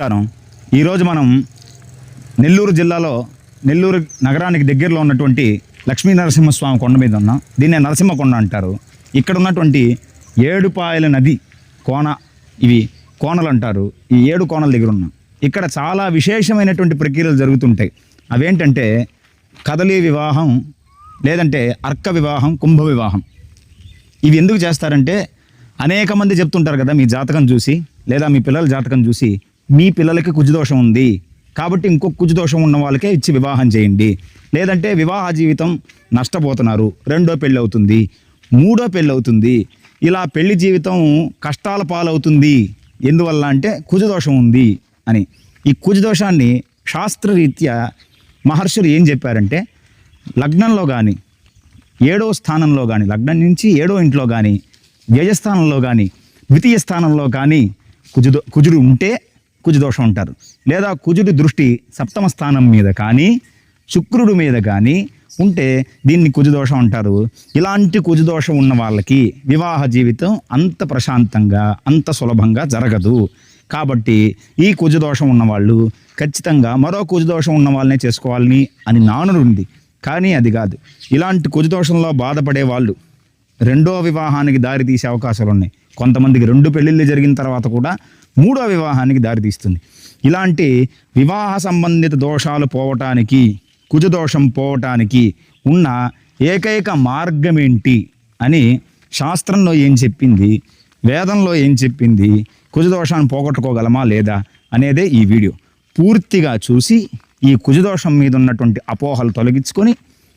నమస్కారం. ఈరోజు మనం నెల్లూరు జిల్లాలో నెల్లూరు నగరానికి దగ్గరలో ఉన్నటువంటి లక్ష్మీ నరసింహస్వామి కొండ మీద ఉన్నాం. దీన్నే నరసింహ కొండ అంటారు. ఇక్కడ ఉన్నటువంటి ఏడుపాయల నది కోన ఇవి కోనలు అంటారు. ఈ ఏడు కోనల దగ్గర ఉన్నాం. ఇక్కడ చాలా విశేషమైనటువంటి ప్రక్రియలు జరుగుతుంటాయి. అవేంటంటే కదలి వివాహం లేదంటే అర్క వివాహం కుంభ వివాహం. ఇవి ఎందుకు చేస్తారంటే అనేక మంది చెప్తుంటారు కదా మీ జాతకం చూసి లేదా మీ పిల్లల జాతకం చూసి మీ పిల్లలకి కుజదోషం ఉంది కాబట్టి ఇంకొక కుజదోషం ఉన్న వాళ్ళకే ఇచ్చి వివాహం చేయండి. లేదంటే వివాహ జీవితం నష్టపోతున్నారు. రెండో పెళ్ళి అవుతుంది. మూడో పెళ్ళి అవుతుంది. ఇలా పెళ్ళి జీవితం కష్టాల పాలవుతుంది. ఎందువల్ల అంటే కుజదోషం ఉంది అని. ఈ కుజదోషాన్ని శాస్త్రరీత్యా మహర్షులు ఏం చెప్పారంటే లగ్నంలో కానీ ఏడో స్థానంలో కానీ లగ్నం నుంచి ఏడో ఇంట్లో కానీ వ్యయస్థానంలో కానీ ద్వితీయ స్థానంలో కానీ కుజుదో కుజుడు ఉంటే కుజదోషం ఉంటారు లేదా కుజుడి దృష్టి సప్తమ స్థానం మీద కానీ శుక్రుడి మీద కానీ ఉంటే దీన్ని కుజదోషం అంటారు. ఇలాంటి కుజదోషం ఉన్న వాళ్ళకి వివాహ జీవితం అంత ప్రశాంతంగా అంత సులభంగా జరగదు. కాబట్టి ఈ కుజదోషం ఉన్నవాళ్ళు ఖచ్చితంగా మరో కుజదోషం ఉన్న వాళ్ళనే చేసుకోవాలని అని నానుడుంది కానీ అది కాదు. ఇలాంటి కుజదోషంలో బాధపడే వాళ్ళు రెండో వివాహానికి దారి తీసే అవకాశాలు ఉన్నాయి కొంతమందికి రెండు పెళ్ళిళ్ళు జరిగిన తర్వాత కూడా మూడో వివాహానికి దారితీస్తుంది ఇలాంటి వివాహ సంబంధిత దోషాలు పోవటానికి కుజదోషం పోవటానికి ఉన్న ఏకైక మార్గం ఏంటి అని శాస్త్రంలో ఏం చెప్పింది వేదంలో ఏం చెప్పింది కుజదోషాన్ని పోగొట్టుకోగలమా లేదా అనేదే ఈ వీడియో. పూర్తిగా చూసి ఈ కుజదోషం మీద ఉన్నటువంటి అపోహలు తొలగించుకొని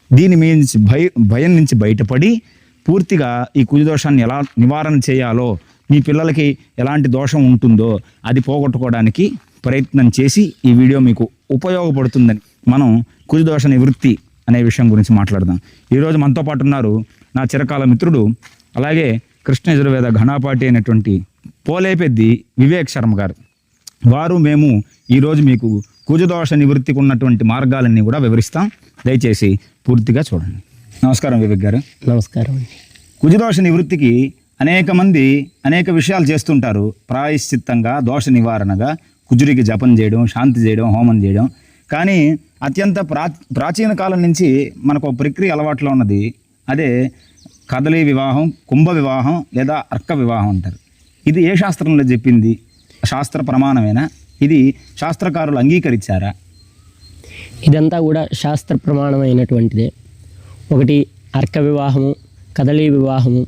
దీని మీద నుంచి భయ భయం నుంచి బయటపడి పూర్తిగా ఈ కుజదోషాన్ని ఎలా నివారణ చేయాలో మీ పిల్లలకి ఎలాంటి దోషం ఉంటుందో అది పోగొట్టుకోవడానికి ప్రయత్నం చేసి ఈ వీడియో మీకు ఉపయోగపడుతుందని మనం కుజదోష నివృత్తి అనే విషయం గురించి మాట్లాడదాం. ఈరోజు మనతో పాటు ఉన్నారు నా చిరకాల మిత్రుడు అలాగే కృష్ణ యజుర్వేద ఘనాపాటి అనేటువంటి పోలేపెద్ది వివేక్ శర్మ గారు. వారు మేము ఈరోజు మీకు కుజదోష నివృత్తికి ఉన్నటువంటి మార్గాలన్నీ కూడా వివరిస్తాం. దయచేసి పూర్తిగా చూడండి. నమస్కారం వివేక్ గారు. నమస్కారం అండి. కుజదోష నివృత్తికి అనేక మంది అనేక విషయాలు చేస్తుంటారు. ప్రాయశ్చిత్తంగా దోష నివారణగా కుజుడికి జపం చేయడం శాంతి చేయడం హోమం చేయడం. కానీ అత్యంత ప్రా ప్రాచీన కాలం నుంచి మనకు ప్రక్రియ అలవాట్లో ఉన్నది. అదే కదలి వివాహం కుంభ వివాహం లేదా అర్క వివాహం అంటారు. ఇది ఏ శాస్త్రంలో చెప్పింది? శాస్త్ర ప్రమాణమేనా? ఇది శాస్త్రకారులు అంగీకరించారా? ఇదంతా కూడా శాస్త్ర ప్రమాణమైనటువంటిదే. ఒకటి అర్క వివాహము కదలీ వివాహము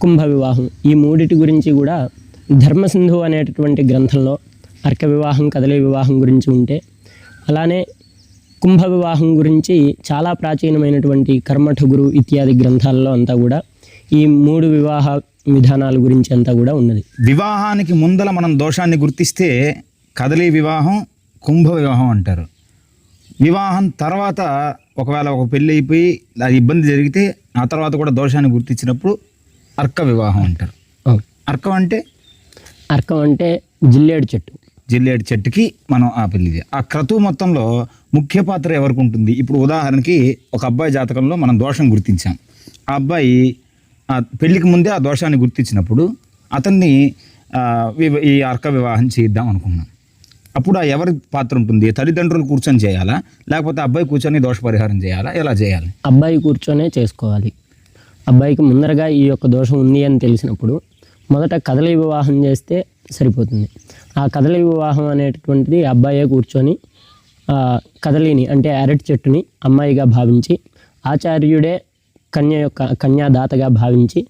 కుంభ వివాహం. ఈ మూడిటి గురించి కూడా ధర్మసింధు అనేటటువంటి గ్రంథంలో అర్క వివాహం కదలీ వివాహం గురించి ఉంటే అలానే కుంభ వివాహం గురించి చాలా ప్రాచీనమైనటువంటి కర్మఠగురు ఇత్యాది గ్రంథాల్లో అంతా కూడా ఈ మూడు వివాహ విధానాల గురించి అంతా కూడా ఉన్నది. వివాహానికి ముందల మనం దోషాన్ని గుర్తిస్తే కదలీ వివాహం కుంభ వివాహం అంటారు. వివాహం తర్వాత ఒకవేళ ఒక పెళ్ళి అయిపోయి అది ఇబ్బంది జరిగితే ఆ తర్వాత కూడా దోషాన్ని గుర్తించినప్పుడు అర్క వివాహం అంటారు. అర్కం అంటే? అర్కం అంటే జిల్లేడు చెట్టు. జిల్లేడు చెట్టుకి మనం ఆ పెళ్ళి ఆ క్రతువు మొత్తంలో ముఖ్య పాత్ర ఎవరికి ఉంటుంది? ఇప్పుడు ఉదాహరణకి ఒక అబ్బాయి జాతకంలో మనం దోషం గుర్తించాం. ఆ అబ్బాయి ఆ పెళ్ళికి ముందే ఆ దోషాన్ని గుర్తించినప్పుడు అతన్ని ఈ అర్క వివాహం చేద్దాం అనుకున్నాం. అప్పుడు ఆ ఎవరి పాత్ర ఉంటుంది? తల్లిదండ్రులు కూర్చొని చేయాలా? లేకపోతే అబ్బాయి కూర్చొని దోష పరిహారం చేయాలా? ఎలా చేయాలి? అబ్బాయి కూర్చొనే చేసుకోవాలి. అబ్బాయికి ముందరగా ఈ యొక్క దోషం ఉంది అని తెలిసినప్పుడు మొదట కదలి వివాహం చేస్తే సరిపోతుంది. ఆ కదలి వివాహం అనేటటువంటిది అబ్బాయే కూర్చొని కదలిని అంటే అరటి చెట్టుని అమ్మాయిగా భావించి ఆచార్యుడే కన్య యొక్క కన్యాదాతగా భావించి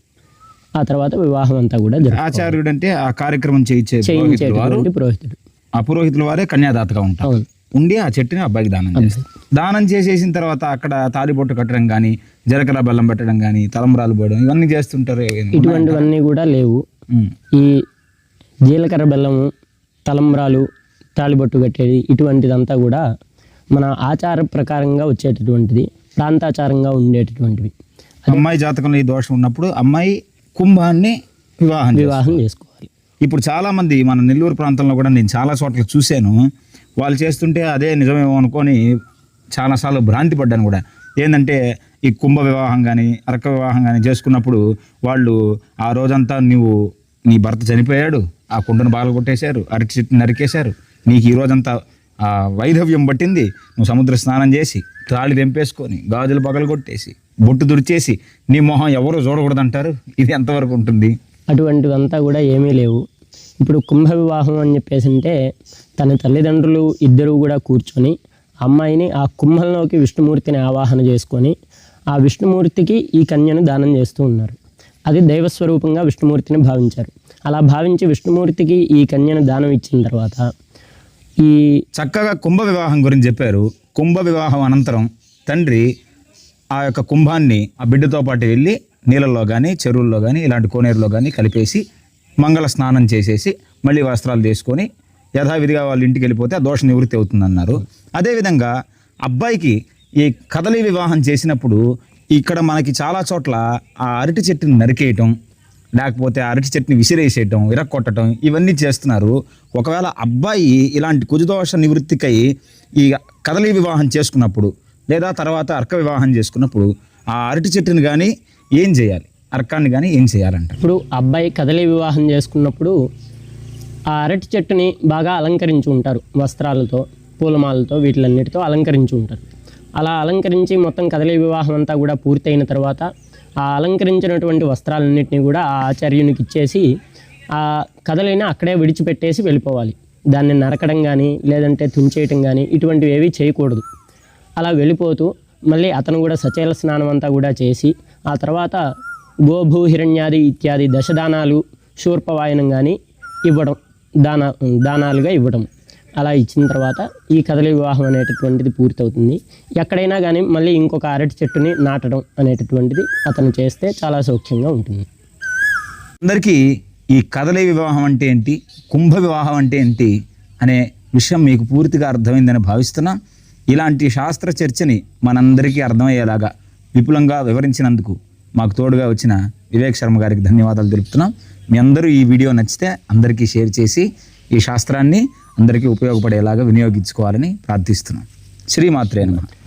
ఆ తర్వాత వివాహం అంతా కూడా ఆచార్యుడు అంటే ఆ కార్యక్రమం చేయించే చేయించేటటువంటి పురోహితుడు. ఆ పురోహితుల వారే కన్యాదాతగా ఉంటారు. ఉండి ఆ చెట్టుని అబ్బాయికి దానం చేస్తారు. దానం చేసేసిన తర్వాత అక్కడ తాలిబొట్టు కట్టడం కానీ జరకల బెల్లం పెట్టడం కానీ తలంబరాలు పోయడం ఇవన్నీ చేస్తుంటారు. ఇటువంటివన్నీ కూడా లేవు. ఈ జీలకర్ర బెల్లము తలంబ్రాలు తాళిబొట్టు కట్టేది ఇటువంటిదంతా కూడా మన ఆచార ప్రకారంగా వచ్చేటటువంటిది ప్రాంతాచారంగా ఉండేటటువంటివి. అమ్మాయి జాతకంలో ఈ దోషం ఉన్నప్పుడు అమ్మాయి కుంభాన్ని వివాహం. వివాహం చేసుకోవాలి ఇప్పుడు చాలామంది మన నెల్లూరు ప్రాంతంలో కూడా నేను చాలా చోట్ల చూశాను. వాళ్ళు చేస్తుంటే అదే నిజమేమో అనుకొని చాలాసార్లు భ్రాంతి పడ్డాను కూడా. ఏంటంటే ఈ కుంభ వివాహం కానీ అరక వివాహం కానీ చేసుకున్నప్పుడు వాళ్ళు ఆ రోజంతా నువ్వు నీ భర్త చనిపోయాడు ఆ కుండను బాగా కొట్టేశారు అరటి చెట్టు నరికేశారు. నీకు ఈ రోజంతా ఆ వైధవ్యం పట్టింది. నువ్వు సముద్ర స్నానం చేసి తాళి తెంపేసుకొని గాజులు పగలు కొట్టేసి బొట్టు దుడిచేసి నీ మొహం ఎవరు చూడకూడదంటారు? ఇది ఎంతవరకు ఉంటుంది? అటువంటివంతా కూడా ఏమీ లేవు. ఇప్పుడు కుంభ వివాహం అని చెప్పేసి అంటే తన తల్లిదండ్రులు ఇద్దరు కూడా కూర్చొని అమ్మాయిని ఆ కుంభంలోకి విష్ణుమూర్తిని ఆవాహన చేసుకొని ఆ విష్ణుమూర్తికి ఈ కన్యను దానం చేస్తూ ఉన్నారు. అది దైవస్వరూపంగా విష్ణుమూర్తిని భావించారు. అలా భావించి విష్ణుమూర్తికి ఈ కన్యను దానం ఇచ్చిన తర్వాత ఈ చక్కగా కుంభ వివాహం గురించి చెప్పారు. కుంభ వివాహం అనంతరం తండ్రి ఆ యొక్క కుంభాన్ని ఆ బిడ్డతో పాటు వెళ్ళి నీళ్ళల్లో కానీ చెరువుల్లో కానీ ఇలాంటి కోనేరులో కానీ కలిపేసి మంగళ స్నానం చేసేసి మళ్ళీ వస్త్రాలు తీసుకొని యథావిధిగా వాళ్ళ ఇంటికి వెళ్ళిపోతే ఆ దోష నివృత్తి అవుతుందన్నారు. అదేవిధంగా అబ్బాయికి ఈ కదలి వివాహం చేసినప్పుడు ఇక్కడ మనకి చాలా చోట్ల ఆ అరటి చెట్టుని నరికేయటం లేకపోతే ఆ అరటి చెట్టుని విసిరేసేయటం ఇరక్కొట్టడం ఇవన్నీ చేస్తున్నారు. ఒకవేళ అబ్బాయి ఇలాంటి కుజదోష నివృత్తికై ఈ కదలి వివాహం చేసుకున్నప్పుడు లేదా తర్వాత అర్క వివాహం చేసుకున్నప్పుడు ఆ అరటి చెట్టుని కానీ ఏం చేయాలి? అర్కాన్ని కానీ ఏం చేయాలంట ఇప్పుడు అబ్బాయి కదలి వివాహం చేసుకున్నప్పుడు ఆ అరటి చెట్టుని బాగా అలంకరించి ఉంటారు వస్త్రాలతో పూలమాలతో వీటిలన్నిటితో అలంకరించి ఉంటారు. అలా అలంకరించి మొత్తం కదలి వివాహం అంతా కూడా పూర్తయిన తర్వాత ఆ అలంకరించినటువంటి వస్త్రాలన్నింటినీ కూడా ఆ ఆచార్యునికి ఇచ్చేసి ఆ కదలిని అక్కడే విడిచిపెట్టేసి వెళ్ళిపోవాలి. దాన్ని నరకడం కానీ లేదంటే తుంచేయటం కానీ ఇటువంటివి ఏవి చేయకూడదు. అలా వెళ్ళిపోతూ మళ్ళీ అతను కూడా సచైల స్నానం అంతా కూడా చేసి ఆ తర్వాత గోభూ హిరణ్యాది ఇత్యాది దశదానాలు శూర్పవాయనం కానీ ఇవ్వడం దాన దానాలుగా ఇవ్వడం. అలా ఇచ్చిన తర్వాత ఈ కదలి వివాహం అనేటటువంటిది పూర్తవుతుంది. ఎక్కడైనా కానీ మళ్ళీ ఇంకొక అరటి చెట్టుని నాటడం అనేటటువంటిది అతను చేస్తే చాలా సౌఖ్యంగా ఉంటుంది. అందరికీ ఈ కదలి వివాహం అంటే ఏంటి కుంభ వివాహం అంటే ఏంటి అనే విషయం మీకు పూర్తిగా అర్థమైందని భావిస్తున్నాను ఇలాంటి శాస్త్ర చర్చని మనందరికీ అర్థమయ్యేలాగా విపులంగా వివరించినందుకు మాకు తోడుగా వచ్చిన వివేక్ శర్మ గారికి ధన్యవాదాలు తెలుపుతున్నాం. మీ అందరూ ఈ వీడియో నచ్చితే అందరికీ షేర్ చేసి ఈ శాస్త్రాన్ని అందరికీ ఉపయోగపడేలాగా వినియోగించుకోవాలని ప్రార్థిస్తున్నాం. శ్రీమాత్రే నమః.